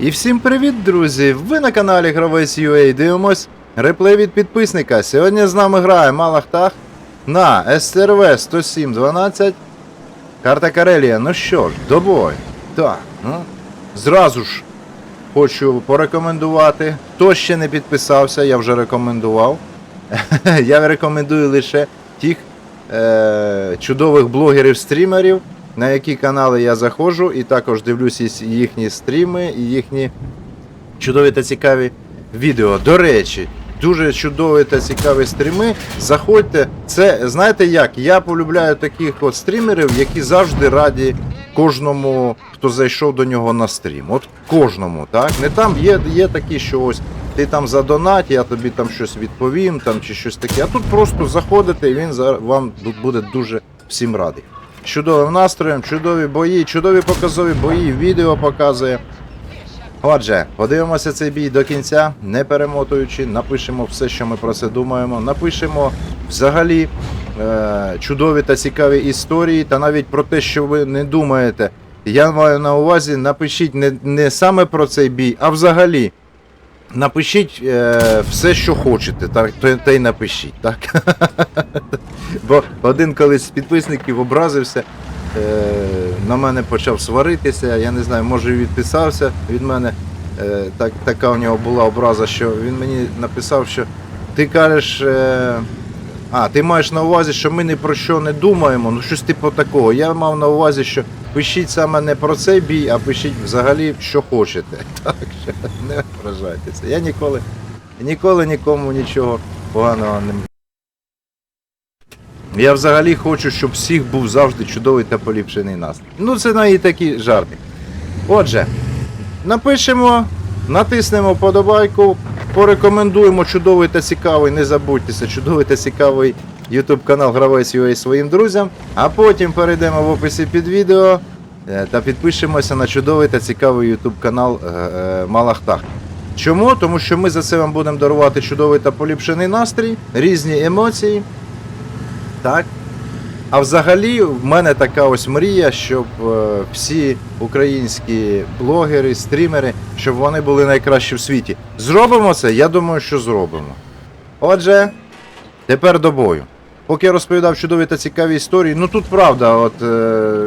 І всім привіт, друзі! Ви на каналі Гравець UA дивимось реплей від підписника. Сьогодні з нами грає Малахтах на СРВ 10712. Карта Карелія. Ну що ж, до бою. Так, ну, зразу ж хочу порекомендувати. Хто ще не підписався, я вже рекомендував. я рекомендую лише тих е- чудових блогерів-стрімерів, на які канали я заходжу, і також дивлюся їхні стріми і їхні чудові та цікаві відео. До речі, дуже чудові та цікаві стріми. Заходьте. Це знаєте як? Я полюбляю таких от стрімерів, які завжди раді кожному, хто зайшов до нього на стрім. От кожному, так? Не там є, є такі, що ось ти там задонать, я тобі там щось відповім, там чи щось таке. А тут просто заходите, і він вам буде дуже всім радий. Чудовим настроєм, чудові бої, чудові показові бої, відео показує. Отже, подивимося цей бій до кінця, не перемотуючи, напишемо все, що ми про це думаємо. Напишемо взагалі е, чудові та цікаві історії, та навіть про те, що ви не думаєте. Я маю на увазі, напишіть не, не саме про цей бій, а взагалі. Напишіть е, все, що хочете, так, то, та й напишіть, так? Бо один колись з підписників образився, е, на мене почав сваритися, я не знаю, може відписався від мене. Е, так, така у нього була образа, що він мені написав, що ти кажеш. Е, а, ти маєш на увазі, що ми ні про що не думаємо, ну щось типу такого. Я мав на увазі, що пишіть саме не про цей бій, а пишіть взагалі, що хочете. Так що не вражайтеся. Я ніколи, ніколи нікому нічого поганого не. Я взагалі хочу, щоб всіх був завжди чудовий та поліпшений настрій. Ну, це на і такі жарти. Отже, напишемо, натиснемо подобайку, порекомендуємо чудовий та цікавий, не забудьтеся, чудовий та цікавий YouTube канал Гравець UA своїм друзям, а потім перейдемо в описі під відео е, та підпишемося на чудовий та цікавий YouTube канал е, е, Малахтах. Чому? Тому що ми за це вам будемо дарувати чудовий та поліпшений настрій, різні емоції. Так. А взагалі, в мене така ось мрія, щоб е, всі українські блогери, стрімери, щоб вони були найкращі в світі. Зробимо це? Я думаю, що зробимо. Отже, тепер до бою. Поки я розповідав чудові та цікаві історії, ну тут правда, от е,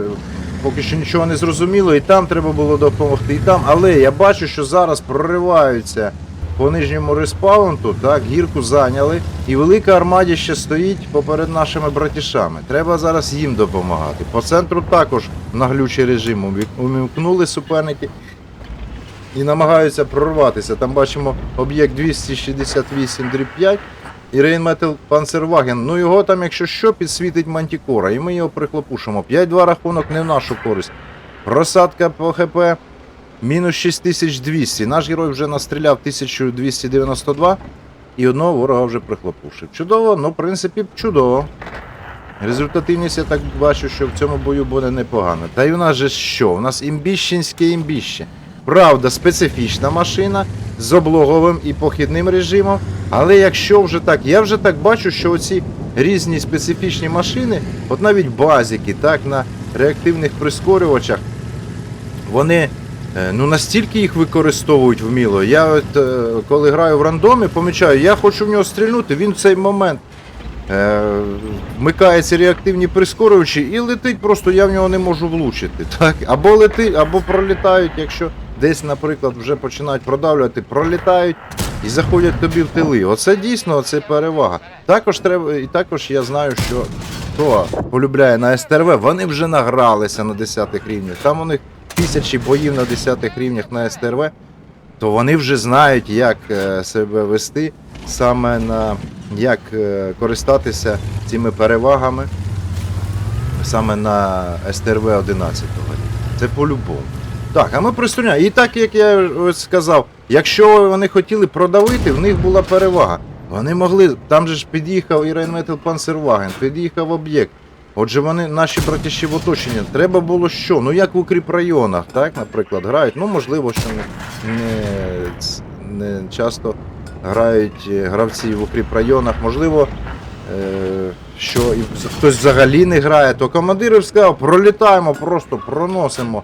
поки що нічого не зрозуміло, і там треба було допомогти, і там. Але я бачу, що зараз прориваються по нижньому респаунту, так, гірку зайняли, і велика армадіще стоїть поперед нашими братішами. Треба зараз їм допомагати. По центру також наглючий режим увік- увімкнули суперники і намагаються прорватися. Там бачимо об'єкт 268 дріб 5 і Рейнметал Панцерваген. Ну його там, якщо що, підсвітить Мантікора, і ми його прихлопушимо. 5-2 рахунок не в нашу користь. Просадка по ХП мінус 6200. Наш герой вже настріляв 1292 і одного ворога вже прихлопушив. Чудово, ну, в принципі, чудово. Результативність я так бачу, що в цьому бою буде непогано. Та й у нас же що? У нас імбіщенське імбіще. Правда, специфічна машина з облоговим і похідним режимом. Але якщо вже так, я вже так бачу, що оці різні специфічні машини, от навіть базіки, так, на реактивних прискорювачах, вони ну настільки їх використовують вміло. Я от, е, коли граю в рандомі, помічаю, я хочу в нього стрільнути, він в цей момент е, вмикаються реактивні прискорювачі і летить просто, я в нього не можу влучити. Так? Або летить, або пролітають, якщо десь, наприклад, вже починають продавлювати, пролітають і заходять тобі в тили. Оце дійсно це перевага. Також треба, і також я знаю, що хто полюбляє на СТРВ, вони вже награлися на 10 рівнях. Там у них тисячі боїв на 10 рівнях на СТРВ, то вони вже знають, як е, себе вести, саме на як е, користатися цими перевагами саме на СТРВ 11 Це по-любому. Так, а ми пристроняємо. І так, як я сказав, якщо вони хотіли продавити, в них була перевага. Вони могли, там же ж під'їхав і Rheinmetall Panzerwagen, під'їхав об'єкт. Отже, вони наші братіші в оточенні. Треба було що? Ну як в укріпрайонах, так, наприклад, грають. Ну, можливо, що не, не, не часто грають е, гравці в укріпрайонах. Можливо, е, що і хтось взагалі не грає, то командир сказав, пролітаємо, просто проносимо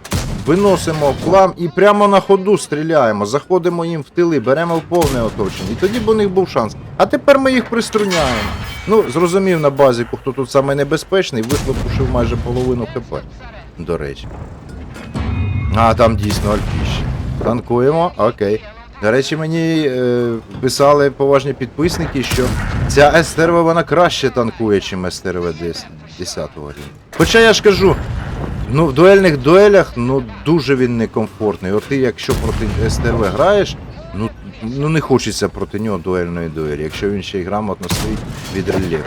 виносимо плам і прямо на ходу стріляємо, заходимо їм в тили, беремо в повне оточення. І тоді б у них був шанс. А тепер ми їх приструняємо. Ну, зрозумів на базіку, хто тут саме небезпечний, вихлопушив майже половину ХП. До речі. А, там дійсно альпіші. Танкуємо, окей. До речі, мені е, писали поважні підписники, що ця СТРВ вона краще танкує, ніж СТРВ 10 рівня. Хоча я ж кажу, ну в дуельних дуелях ну дуже він некомфортний. От ти, якщо проти СТРВ граєш, ну, ну не хочеться проти нього дуельної дуелі, якщо він ще й грамотно стоїть від рельєфу.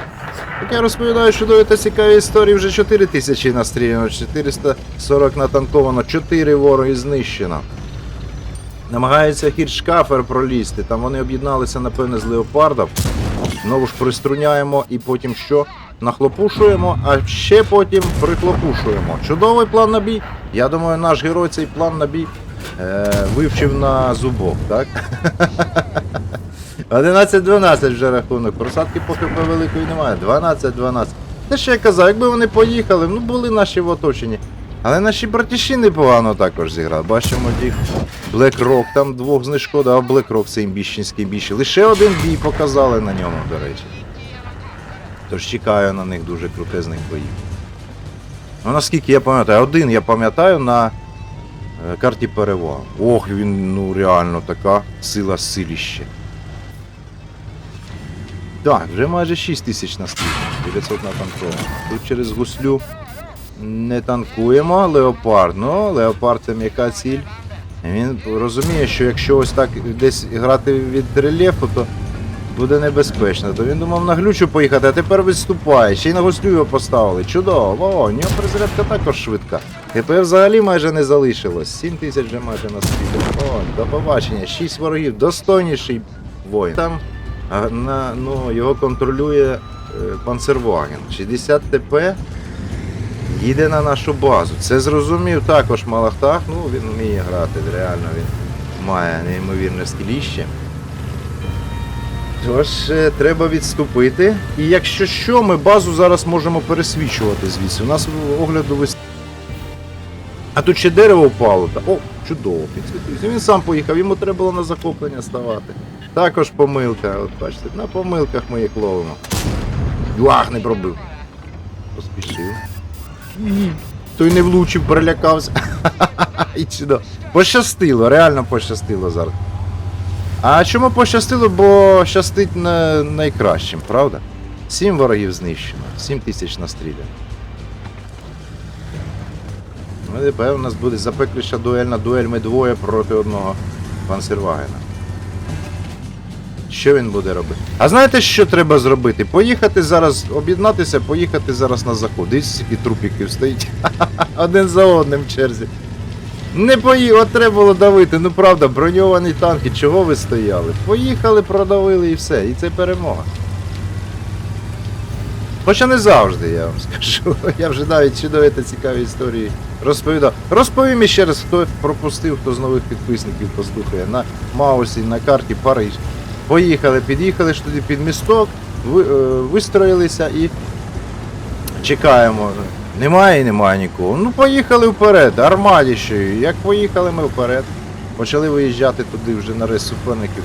Так я розповідаю, що до цікаві історії вже 4 тисячі настріляно, 440 натанковано, 4 вороги знищено. Намагається хіршкафер пролізти. Там вони об'єдналися, напевне, з леопардом. Знову ж приструняємо і потім що? Нахлопушуємо, а ще потім прихлопушуємо. Чудовий план на бій. Я думаю, наш герой цей план на бій е, вивчив на зубок, так? 11-12 вже рахунок. Просадки поки по великої немає. 12-12. Те, що я казав, якби вони поїхали, ну були наші в оточенні. Але наші братіші непогано також зіграли. Бачимо їх. BlackRock там двох знешкода, а BlackRock це імбіщенський більше. Лише один бій показали на ньому, до речі. Тож чекаю на них дуже крутезних боїв. Ну наскільки я пам'ятаю, один я пам'ятаю на е, карті переваг. Ох, він ну реально така сила силіще. Так, вже майже 6 тисяч на стрій, 900 на танково. Тут через гуслю не танкуємо леопард. Ну, леопард це м'яка ціль. Він розуміє, що якщо ось так десь грати від рельєфу, то буде небезпечно. То він думав на глючу поїхати, а тепер відступає. Ще й на гуслю його поставили. Чудово, у нього перезарядка також швидка. Тепер взагалі майже не залишилось. 7 тисяч вже майже на світі. О, до побачення. 6 ворогів, достойніший воїн. Там на, ну, його контролює е, Панцерваген. 60 ТП їде на нашу базу. Це зрозумів також Малахтах. Ну, він вміє грати, реально він має неймовірне скіліще. Тож е, треба відступити. І якщо що, ми базу зараз можемо пересвічувати звідси. У нас огляду вис... А тут ще дерево впало. Та... О, чудово, підсвітився. Він сам поїхав, йому треба було на захоплення ставати. Також помилка, от бачите, на помилках ми їх ловимо. Юах, не пробив. Той не влучив, перелякався. І чудо. Пощастило, реально пощастило зараз. А чому пощастило? Бо щастить на найкращим, правда? Сім ворогів знищено, сім тисяч настріляно. Ну і тепер у нас буде запекліша дуельна дуель, ми двоє проти одного панцервагена. Що він буде робити? А знаєте, що треба зробити? Поїхати зараз, об'єднатися, поїхати зараз на заход. Дивіться, скільки трупіків стоїть. Один за одним в черзі. Не поїхали, треба було давити. Ну правда, броньовані танки, чого ви стояли? Поїхали, продавили і все. І це перемога. Хоча не завжди, я вам скажу. Я вже навіть чудові та цікаві історії розповідав. Розповім іще раз, хто пропустив, хто з нових підписників послухає. На Маусі, на карті Париж. Поїхали, під'їхали ж туди під місток, е, вистроїлися і чекаємо. Немає і немає нікого. Ну поїхали вперед, армадіщею. Як поїхали ми вперед. Почали виїжджати туди вже на рейс суперників.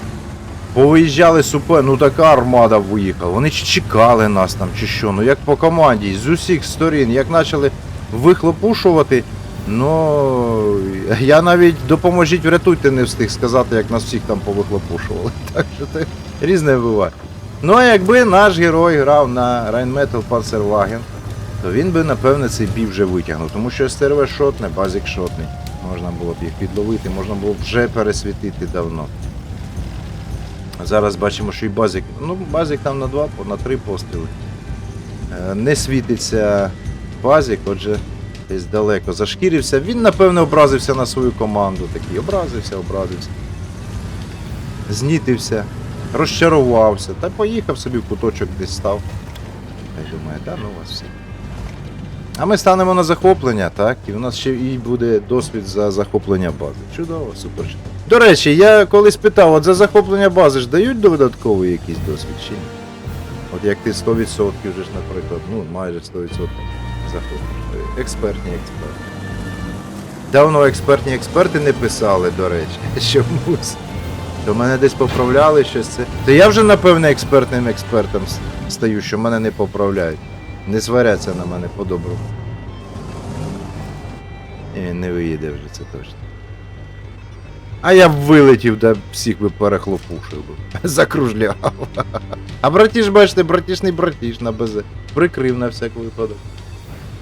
Повиїжджали супер, ну така армада виїхала. Вони ч- чекали нас там чи що. Ну як по команді, з усіх сторін, як почали вихлопушувати, ну я навіть допоможіть, врятуйте, не встиг сказати, як нас всіх там повихлопушували. Так що це різне буває. Ну а якби наш герой грав на Rheinmetall Panzerwagen, то він би, напевне, цей бій вже витягнув. Тому що СТРВ шотне, базік шотний. Можна було б їх підловити, можна було б вже пересвітити давно. Зараз бачимо, що і базик. Ну, базик там на два, на три постріли. Е, Не світиться базик, отже, десь далеко зашкірився. Він, напевне, образився на свою команду. Такий образився, образився. Знітився, розчарувався. Та поїхав собі в куточок десь став. Та й думає, та ну вас все. А ми станемо на захоплення, так? І у нас ще і буде досвід за захоплення бази. Чудово, супер. До речі, я колись питав, от за захоплення бази ж дають додатковий якийсь досвід чи ні? От як ти 100% вже ж, наприклад, ну майже 100% захоплюєш. Експертні експерти. Давно експертні експерти не писали, до речі, чомусь. То мене десь поправляли щось це. То я вже, напевне, експертним експертом стаю, що мене не поправляють. Не сваряться на мене по-доброму. І він не виїде вже, це точно. А я б вилетів, да всіх би перехлопушив би. Закружляв. А братіш, бачите, братішний братіш на БЗ. Прикрив на всяк випадок.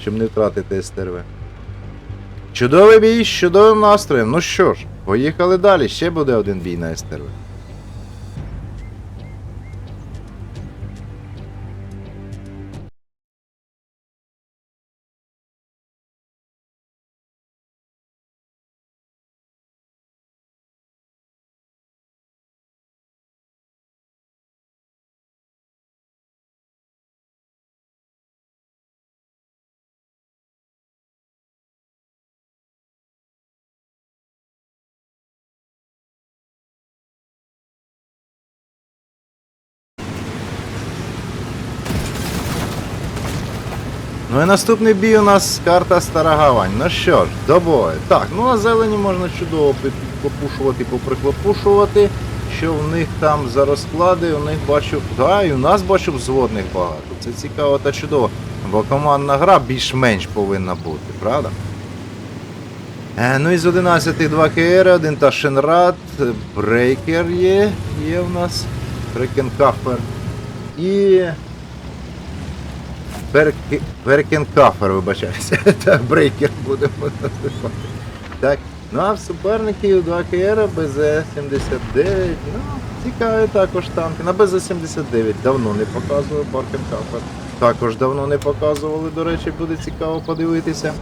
Щоб не втратити СТРВ. Чудовий бій з чудовим настроєм. Ну що ж, поїхали далі. Ще буде один бій на СТРВ. Наступний бій у нас карта Стара Гавань. Ну що ж, до бою. Так, ну а зелені можна чудово попушувати, поприклопушувати. Що в них там за розклади, у них бачу. Да, і у нас бачу взводних багато. Це цікаво та чудово. Бо командна гра більш-менш повинна бути, правда? Е, ну і з 11 два КР, один Ташенрад, Брейкер є, є в нас. Брейкенкафер. І Берки... Беркенкафер, вибачаюся. Та брейкер будемо називати. Так. Ну а в суперників 2 КР, БЗ-79. Ну, цікаві також танки. На БЗ-79 давно не показував Баркенкафер. Також давно не показували, до речі, буде цікаво подивитися.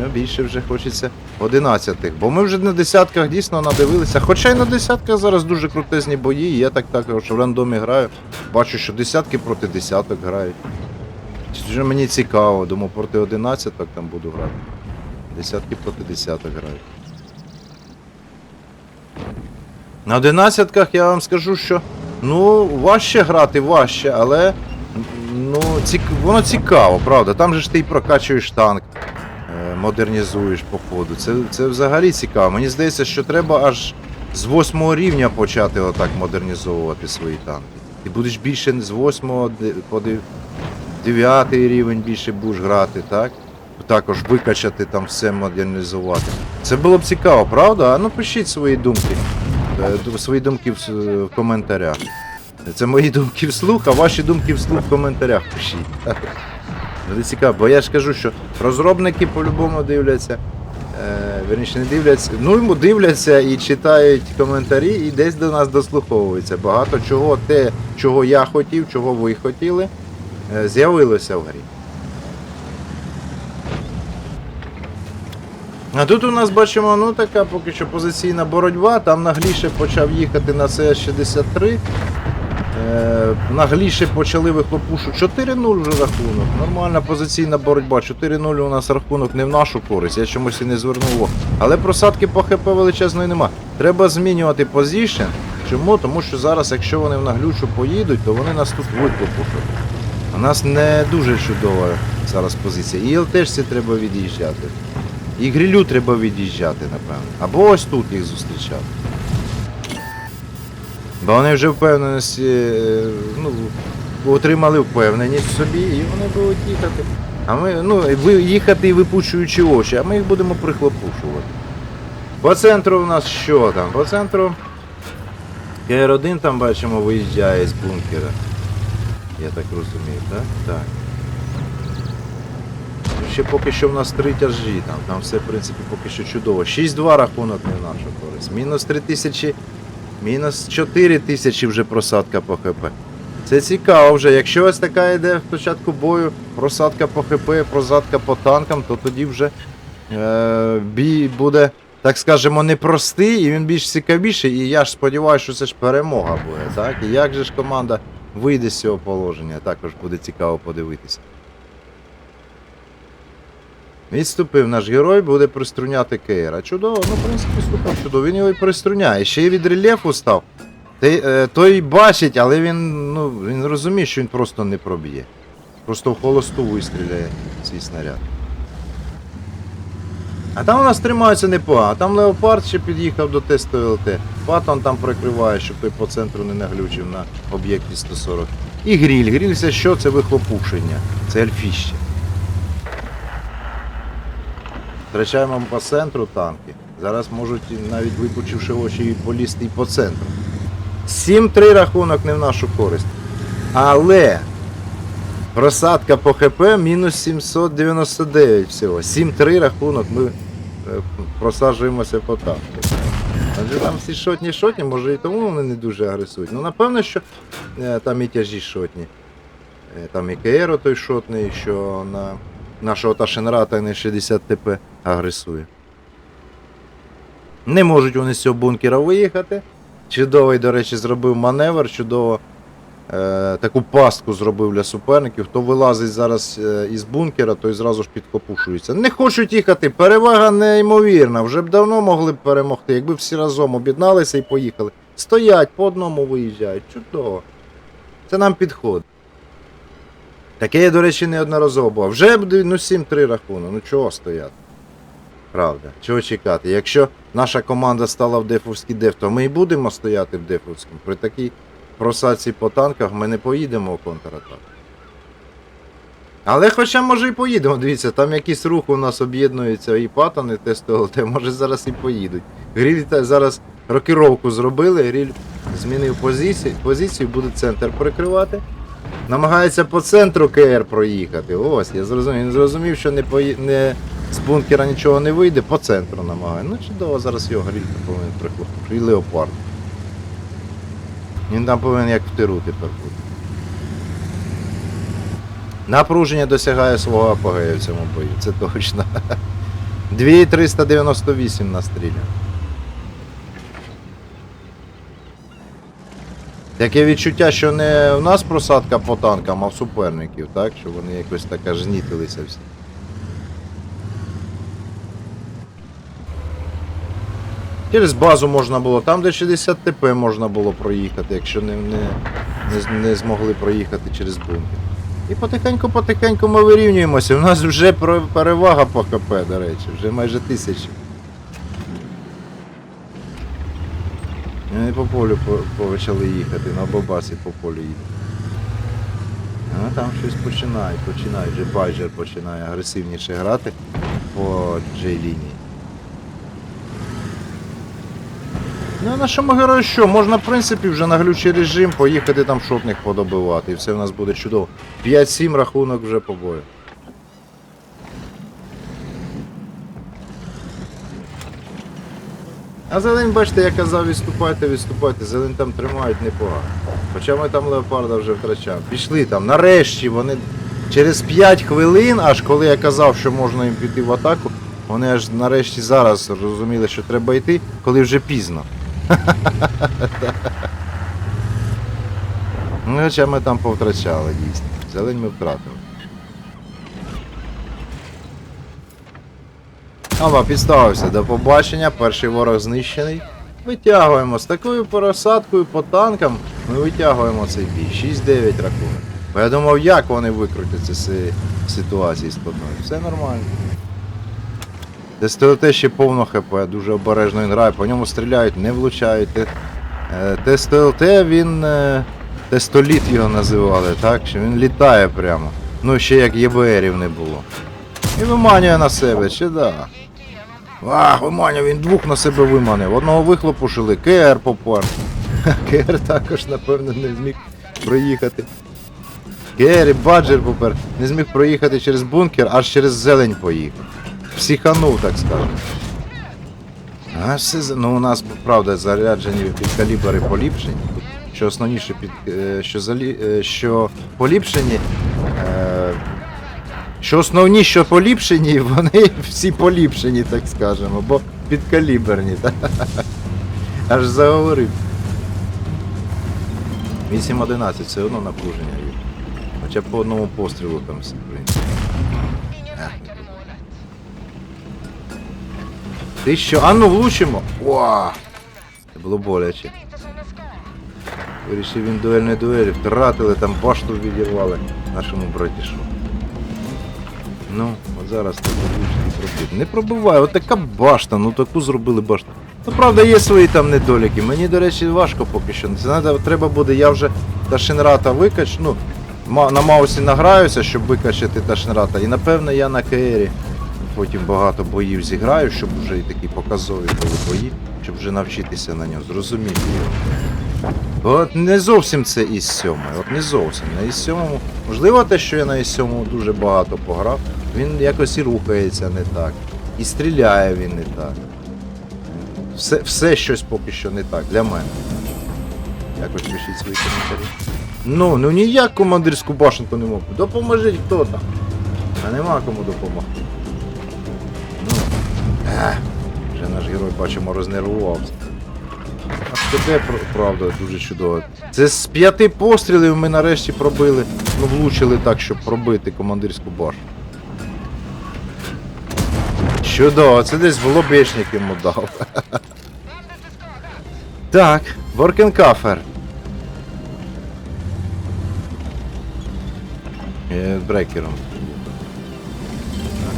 Ну, більше вже хочеться 11-х. Бо ми вже на десятках дійсно надивилися. Хоча й на десятках зараз дуже крутезні бої. Я так також в рандомі граю. Бачу, що десятки проти десяток грають. Вже мені цікаво, думаю, проти 11 там буду грати. Десятки проти десяток граю. На одинадцятках я вам скажу, що ну, важче грати, важче, але ну, цік... воно цікаво, правда. Там же ж ти і прокачуєш танк, е, модернізуєш по ходу. Це, це взагалі цікаво. Мені здається, що треба аж з восьмого рівня почати отак модернізовувати свої танки. Ти будеш більше з восьмого де- по дев- дев'ятий рівень більше будеш грати, так? Також викачати там все модернізувати. Це було б цікаво, правда? А ну пишіть свої думки. Е, Свої думки в, в коментарях. Це мої думки вслух, а ваші думки вслух в коментарях пишіть. Буде цікаво, бо я ж кажу, що розробники по-любому дивляться. Е, верніше не дивляться, ну йому дивляться і читають коментарі, і десь до нас дослуховуються. Багато чого те, чого я хотів, чого ви хотіли, з'явилося в грі. А тут у нас бачимо, ну така поки що позиційна боротьба. Там нагліше почав їхати на СС-63. Е, нагліше почали вихлопушу 4-0 вже рахунок. Нормальна позиційна боротьба. 4-0 у нас рахунок не в нашу користь, я чомусь і не звернув. Але просадки по ХП величезної нема. Треба змінювати позишн. Чому? Тому що зараз, якщо вони в наглючу поїдуть, то вони нас тут вихлопушать. У нас не дуже чудова зараз позиція. І ЛТшці треба від'їжджати. І грилю треба від'їжджати, напевно. Або ось тут їх зустрічати. Бо вони вже впевненості, е, ну, отримали впевненість в собі, і вони будуть їхати. А ми, ну, їхати і випучуючи очі, а ми їх будемо прихлопушувати. По центру у нас що там? По центру КР-1 там бачимо виїжджає з бункера. Я так розумію, так? Так. Ну, Ще поки що в нас три тяжі, там, там все в принципі поки що чудово. 6-2 рахунок не в нашу користь. Мінус 3 тисячі, мінус 4 тисячі вже просадка по ХП. Це цікаво вже. Якщо ось така йде в початку бою, просадка по ХП, просадка по танкам, то тоді вже е, бій буде, так скажемо, непростий і він більш цікавіший. І я ж сподіваюся, що це ж перемога буде. Так? І як же ж команда вийде з цього положення, також буде цікаво подивитися. Відступив наш герой, буде приструняти Кейра. Чудово, ну, в принципі, супер чудово. Він його і приструняє. Ще й від рельєфу став. Той, е, той бачить, але він, ну, він розуміє, що він просто не проб'є. Просто в холосту вистріляє свій снаряд. А там у нас тримаються непогано. Там леопард ще під'їхав до тесту ЛТ. Патон там прикриває, щоб той по центру не наглючив на об'єкті 140. І гріль. Гріль це що? Це вихлопушення. Це альфіще. Втрачаємо по центру танки. Зараз можуть навіть випучивши очі і полізти і по центру. 7-3 рахунок не в нашу користь. Але просадка по ХП мінус 799 всього. 7-3 рахунок ми просаджуємося по танку. Адже там всі шотні шотні, може і тому вони не дуже агресують. Ну напевно, що е, там і тяжі шотні. Е, Там і Кеєро той шотний, що на нашого Ташенрата не 60 ТП агресує. Не можуть вони з цього бункера виїхати. Чудовий, до речі, зробив маневр, чудово е, таку пастку зробив для суперників. Хто вилазить зараз е, із бункера, той зразу ж підкопушується. Не хочуть їхати, перевага неймовірна. Вже б давно могли б перемогти, якби всі разом об'єдналися і поїхали. Стоять, по одному виїжджають. Чудово. Це нам підходить. Таке я, до речі, неодноразово було. Вже буде ну 7-3 рахунок. Ну чого стояти? Правда, чого чекати? Якщо наша команда стала в дефовський деф, то ми і будемо стояти в дефовському. При такій просадці по танках ми не поїдемо в контратаку. Але хоча може і поїдемо, дивіться, там якийсь рух у нас об'єднується і Паттон, і ТСТЛТ, може зараз і поїдуть. Гріль зараз рокіровку зробили, Гріль змінив позицію, позицію, буде центр прикривати. Намагається по центру КР проїхати. Ось, я зрозумів. Він зрозумів, що не, пої... не... з бункера нічого не вийде, по центру намагає. Ну чудово, зараз його грілька повинен прихлопити. І леопард. Він там повинен як в тиру тепер бути. Напруження досягає свого апогею в цьому бою, це точно. 2398 настріляно. Таке відчуття, що не в нас просадка по танкам, а в суперників, так? Що вони якось так аж знітилися всі. Через базу можна було, там де 60 ТП можна було проїхати, якщо не, не, не, не змогли проїхати через бункер. І потихеньку-потихеньку ми вирівнюємося. У нас вже перевага по ХП, до речі, вже майже тисяча. Вони по полю почали їхати, на бабасі по полю їдуть. А там щось починають, починають. Вже Байджер починає агресивніше грати по Джей-лінії. Ну нашому герою що? Можна, в принципі, вже на глючий режим поїхати там шотних подобивати, і все в нас буде чудово. 5-7 рахунок вже по бою. А зелень, бачите, я казав, відступайте, відступайте, зелень там тримають непогано. Хоча ми там леопарда вже втрачаємо. Пішли там, нарешті вони через 5 хвилин, аж коли я казав, що можна їм піти в атаку, вони аж нарешті зараз розуміли, що треба йти, коли вже пізно. Ну, хоча ми там повтрачали дійсно. Зелень ми втратили. Ава, підставився, до побачення, перший ворог знищений. Витягуємо з такою пересадкою по танкам, ми витягуємо цей бій. 6-9 рахунок. Бо я думав, як вони викрутяться з ситуації складної. Все нормально. ТСТЛТ ще повно ХП, дуже обережно він грає, по ньому стріляють, не влучають. Е, ТСТЛТ він. е, Тестоліт його називали, так? Що він літає прямо. Ну ще як ЄБРів не було. І виманює на себе, ще да. Ах, виманює, він двох на себе виманив. Одного вихлопушили, КР попар. КР також, напевно, не зміг проїхати. КР і Баджер попер не зміг проїхати через бункер, аж через зелень поїхав. Психанув, так скажемо. А все, ну у нас, правда, заряджені під калібри поліпшені. Що основніше під е, що залі, е, що поліпшені. Е, що основні, що поліпшені, вони всі поліпшені, так скажемо, бо підкаліберні. Так? Аж заговорив. 8-11, все одно напруження. Хоча по одному пострілу там Ти що? А ну влучимо! Уа! Це було боляче. Вирішив він дуель не дуель, втратили, там башту відірвали нашому братішу. Ну, От зараз тут влучити пробити. Не пробиває, от така башта, ну таку зробили башту. Ну правда, є свої там недоліки. Мені, до речі, важко поки що. Це треба буде, я вже Ташинрата викач, ну, на маусі награюся, щоб викачати Ташинрата. І напевно я на КРі потім багато боїв зіграю, щоб вже і такі показові були бої, щоб вже навчитися на нього, зрозуміти його. От не зовсім це із сьомої, от не зовсім. На із сьомому. Можливо, те, що я на із сьомому дуже багато пограв, він якось і рухається не так. І стріляє він не так. Все, все щось поки що не так для мене. Якось пишіть свої коментарі. Ну, ну ніяк командирську башенку не можу. Допоможіть хто там. А нема кому допомогти. Ех, Вже наш герой бачимо рознервувався. А тебе, правда, дуже чудово. Це з п'яти пострілів ми нарешті пробили. Ну, влучили так, щоб пробити командирську башню. Чудово, це десь в лобешник йому дав. Так, Боркенкафер. Е, Брекером.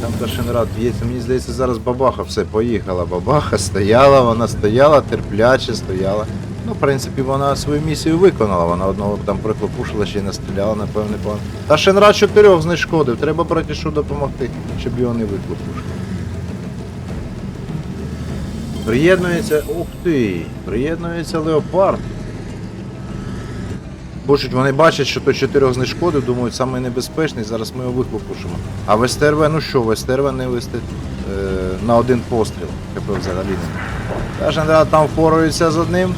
Там Ташинрад б'ється, мені здається, зараз бабаха все поїхала. Бабаха стояла, вона стояла, терпляче стояла. Ну, в принципі, вона свою місію виконала. Вона одного там прихлопушила, ще й настріляла, напевне, план. Ташинрад чотирьох знешкодив. Треба братішу допомогти, щоб його не виклопушили. Приєднується. Ух ти! Приєднується леопард. Пишуть, вони бачать, що той чотирьох знешкодив, думають, самий небезпечний, зараз ми його виклопушимо. А в СТРВ, ну що, в СТРВ не вистить е, на один постріл. КП взагалі не. Та там впорується з одним.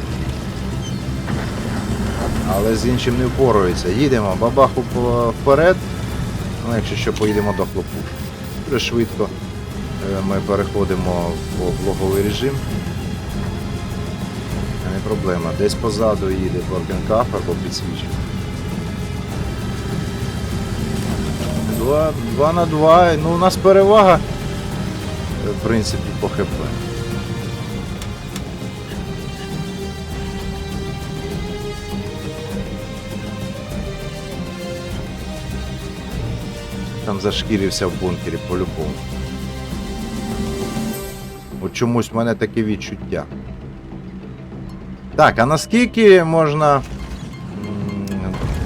Але з іншим не впорується. Їдемо, бабаху вперед. Ну, якщо що, поїдемо до хлопу. Дуже швидко е, ми переходимо в влоговий режим. Проблема. Десь позаду їде Боргенкаф або підсвічує. Два, два на два. Ну, у нас перевага, е, в принципі, по ХП. Там зашкірився в бункері по-любому. От чомусь в мене таке відчуття. Так, а наскільки можна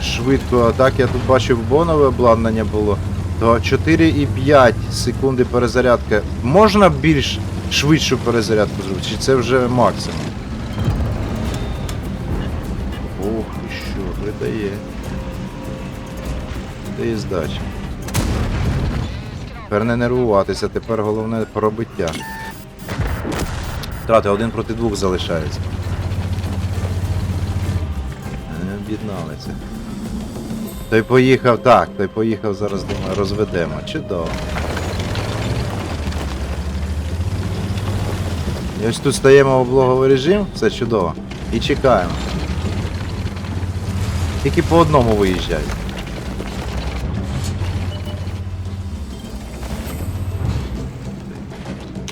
швидко, так, я тут бачив бонове обладнання було, то 4,5 секунди перезарядка. Можна більш швидшу перезарядку зробити? Чи це вже максимум? Ох, і що, видає. Дає здача. Тепер не нервуватися, тепер головне пробиття. Втрати один проти двох залишається. Об'єдналися. Той поїхав, так, той поїхав, зараз думаю, розведемо. Чудово. І ось тут стаємо в облоговий режим, все чудово. І чекаємо. Тільки по одному виїжджають.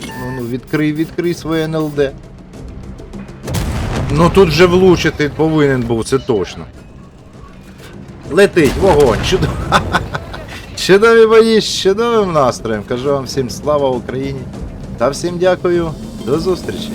Ну, ну, відкрий, відкрий своє НЛД. Ну тут вже влучити повинен був, це точно. Летить, вогонь, чудово. Чудові бої з чудовим настроєм. Кажу вам всім слава Україні. Та всім дякую. До зустрічі.